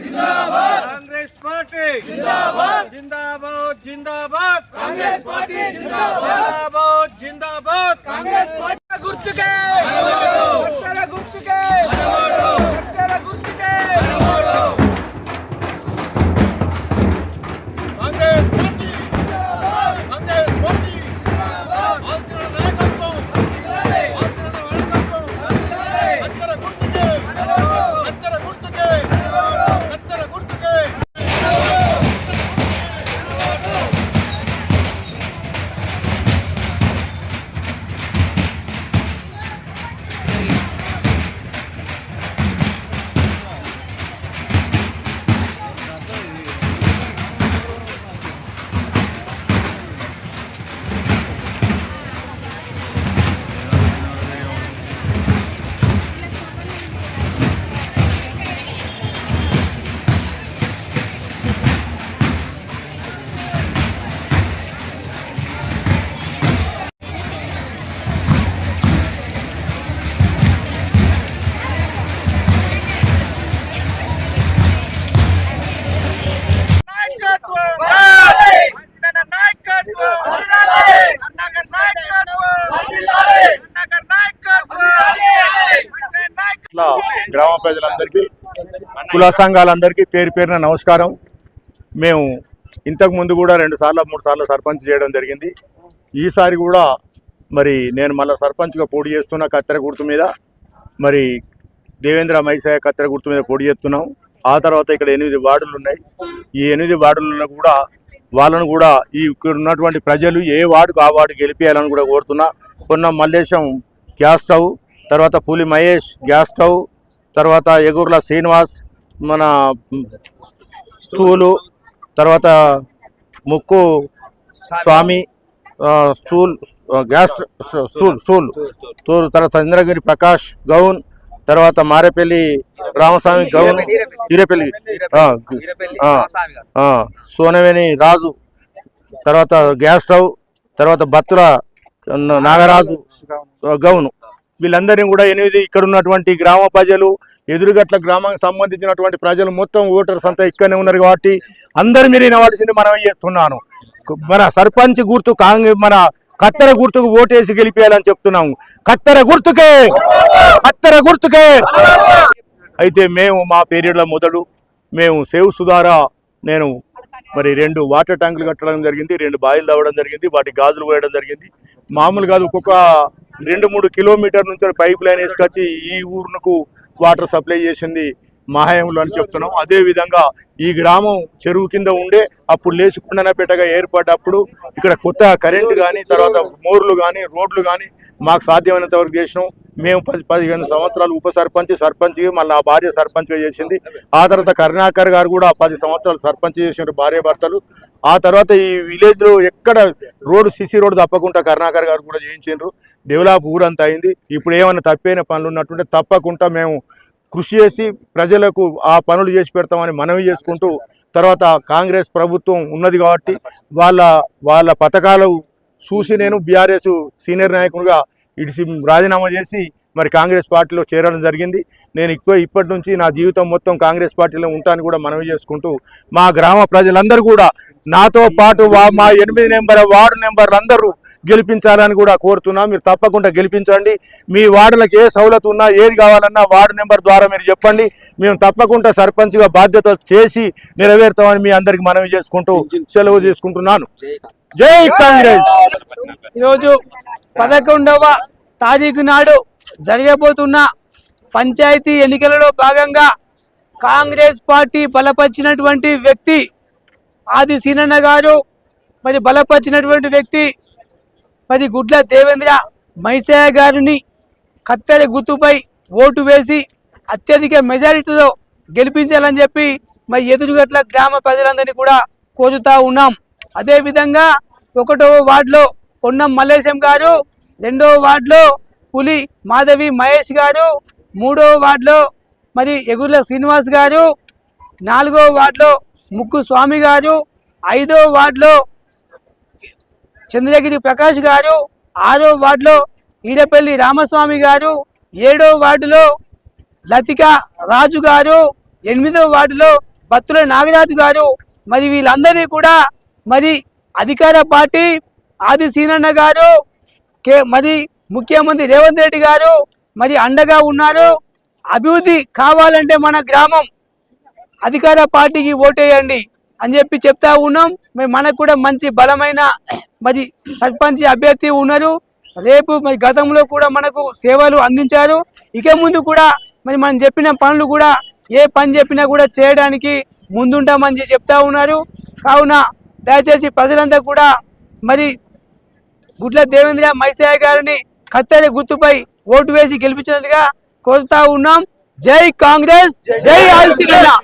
Congress party! జిందాబాద్! జిందాబాద్ జిందాబాద్! కాంగ్రెస్ పార్టీ జిందాబాద్! కుల సంఘాలందరికీ పేరు పేరున నమస్కారం. మేము ఇంతకు ముందు కూడా రెండు సార్లు మూడు సార్లు సర్పంచ్ చేయడం జరిగింది. ఈసారి కూడా మరి నేను మళ్ళీ సర్పంచ్గా పోటీ చేస్తున్న కత్తెర గుర్తు మీద మరి దేవేంద్ర మైసాయ కత్తెర గుర్తు మీద పోటీ చేస్తున్నాం. ఆ తర్వాత ఇక్కడ ఎనిమిది వార్డులు ఉన్నాయి. ఈ ఎనిమిది వార్డులలో కూడా వాళ్ళను కూడా ఈ ఇక్కడ ఉన్నటువంటి ప్రజలు ఏ వార్డుకు ఆ వార్డు గెలిపేయాలని కూడా కోరుతున్నా. కొన్న మల్లేశం గ్యాస్ స్టవ్ తర్వాత పులి మహేష్ గ్యాస్ స్టవ్ తర్వాత ఎగుర్ల శ్రీనివాస్ మన స్టూలు తర్వాత Mukku Swamy stool gas stool stool. తూరు తర్వాత ఇంద్రగిరి ప్రకాష్ గౌన్ తర్వాత మారేపల్లి రామస్వామి గౌన్ హీరేపల్లి సోనవేణి సోనవేని రాజు తర్వాత గ్యాస్ స్టవ్ తర్వాత బత్తుల నాగరాజు గౌను. వీళ్ళందరినీ కూడా ఎనిమిది ఇక్కడ ఉన్నటువంటి గ్రామ ప్రజలు ఎదురుగట్ల గ్రామానికి సంబంధించినటువంటి ప్రజలు మొత్తం ఓటర్స్ అంతా ఇక్కడనే ఉన్నారు కాబట్టి అందరు మీరు వినవలసింది మనం చేస్తున్నాను. మన సర్పంచ్ గుర్తు కాంగ్రెస్ మన కత్తెర గుర్తుకు ఓటేసి గెలిపేయాలని చెప్తున్నాము. కత్తెర గుర్తుకే! కత్తెర గుర్తుకే! అయితే మేము మా పీరియడ్ల మొదలు మేము సేవ్ సుధారా నేను మరి రెండు వాటర్ ట్యాంకులు కట్టడం జరిగింది రెండు బాయిలు తవ్వడం జరిగింది వాటి గాజులు పోయడం జరిగింది. మామూలు కాదు ఒక్కొక్క రెండు మూడు కిలోమీటర్ నుంచి పైప్ లైన్ వేసుకొచ్చి ఈ ఊరునకు వాటర్ సప్లై చేసింది మహాయంలో అని చెప్తున్నాం. అదే విధంగా ఈ గ్రామం చెరువు కింద ఉండే అప్పుడు లేచి కుండనపేటగా ఏర్పడ్డప్పుడు ఇక్కడ కొత్త కరెంటు కానీ తర్వాత మోర్లు కానీ రోడ్లు కానీ మాకు సాధ్యమైనంత వరకు చేసినాం. మేము పది పదిహేను సంవత్సరాలు ఉప సర్పంచ్ సర్పంచ్ మళ్ళీ ఆ భార్య సర్పంచ్గా చేసింది. ఆ తర్వాత కరుణాకర్ గారు కూడా పది సంవత్సరాలు సర్పంచ్ చేసిండ్రు భార్య భర్తలు. ఆ తర్వాత ఈ విలేజ్లో ఎక్కడ రోడ్డు సిసి రోడ్డు తప్పకుండా కరుణాకర్ గారు కూడా చేయించారు డెవలప్ ఊరంతా అయింది. ఇప్పుడు ఏమైనా తప్పైన పనులు ఉన్నట్టుంటే తప్పకుండా మేము కృషి చేసి ప్రజలకు ఆ పనులు చేసి పెడతామని మనవి చేసుకుంటూ తర్వాత కాంగ్రెస్ ప్రభుత్వం ఉన్నది కాబట్టి వాళ్ళ వాళ్ళ పథకాలు చూసి నేను బీఆర్ఎస్ సీనియర్ నాయకుడిగా ఇడిసి రాజీనామా చేసి మరి కాంగ్రెస్ పార్టీలో చేరడం జరిగింది. నేను ఎక్కువ ఇప్పటి నుంచి నా జీవితం మొత్తం కాంగ్రెస్ పార్టీలో ఉంటాను కూడా మనవి చేసుకుంటూ మా గ్రామ ప్రజలందరూ కూడా నాతో పాటు మా ఎనిమిది నెంబర్ వార్డు నెంబర్లు అందరూ గెలిపించాలని కూడా కోరుతున్నా. మీరు తప్పకుండా గెలిపించండి. మీ వార్డులకు ఏ సౌలత్ ఉన్నా ఏది కావాలన్నా వార్డు నెంబర్ ద్వారా మీరు చెప్పండి. మేము తప్పకుండా సర్పంచ్గా బాధ్యత చేసి నెరవేరుతామని మీ అందరికి మనవి చేసుకుంటూ సెలవు తీసుకుంటున్నాను జై కాంగ్రెస్. ఈరోజు పదకొండవ తారీఖు నాడు జరగబోతున్న పంచాయతీ ఎన్నికలలో భాగంగా కాంగ్రెస్ పార్టీ బలపరిచినటువంటి వ్యక్తి ఆది సీనన్న గారు మరి బలపరిచినటువంటి వ్యక్తి మరి గుడ్ల దేవేంద్ర మైసయ్య గారిని కత్తెర గుర్తుపై ఓటు వేసి అత్యధిక మెజారిటీతో గెలిపించాలని చెప్పి మరి ఎదురుగట్ల గ్రామ ప్రజలందరినీ కూడా కోరుతా ఉన్నాం. అదేవిధంగా ఒకటో వార్డులో పొన్నం మల్లేశం గారు రెండో వార్డులో పులి మాధవి మహేష్ గారు మూడో వార్డులో మరి ఎగుర్ల శ్రీనివాస్ గారు నాలుగో వార్డులో ముక్కు స్వామి గారు ఐదో వార్డులో చంద్రగిరి ప్రకాష్ గారు ఆరో వార్డులో ఈరపల్లి రామస్వామి గారు ఏడో వార్డులో లతిక రాజు గారు ఎనిమిదో వార్డులో బత్తుల నాగరాజు గారు మరి వీళ్ళందరినీ కూడా మరి అధికార పార్టీ ఆది సీనన్న గారు కే మరి ముఖ్యమంత్రి రేవంత్ రెడ్డి గారు మరి అండగా ఉన్నారు. అభివృద్ధి కావాలంటే మన గ్రామం అధికార పార్టీకి ఓటేయండి అని చెప్పి చెప్తా ఉన్నాం. మరి మనకు కూడా మంచి బలమైన మరి సర్పంచ్ అభ్యర్థి ఉన్నారు. రేపు మరి గతంలో కూడా మనకు సేవలు అందించారు. ఇక ముందు కూడా మరి మనం చెప్పిన పనులు కూడా ఏ పని చెప్పినా కూడా చేయడానికి ముందుంటామని చెప్తా ఉన్నారు. కావున దయచేసి ప్రజలంతా కూడా మరి గుడ్ల దేవేంద్ర మైసయ్య గారిని కత్తెర గుర్తుపై ఓటు వేసి గెలిపించినట్టుగా కోరుతా ఉన్నాం. జై కాంగ్రెస్ జై ఆల్సీనా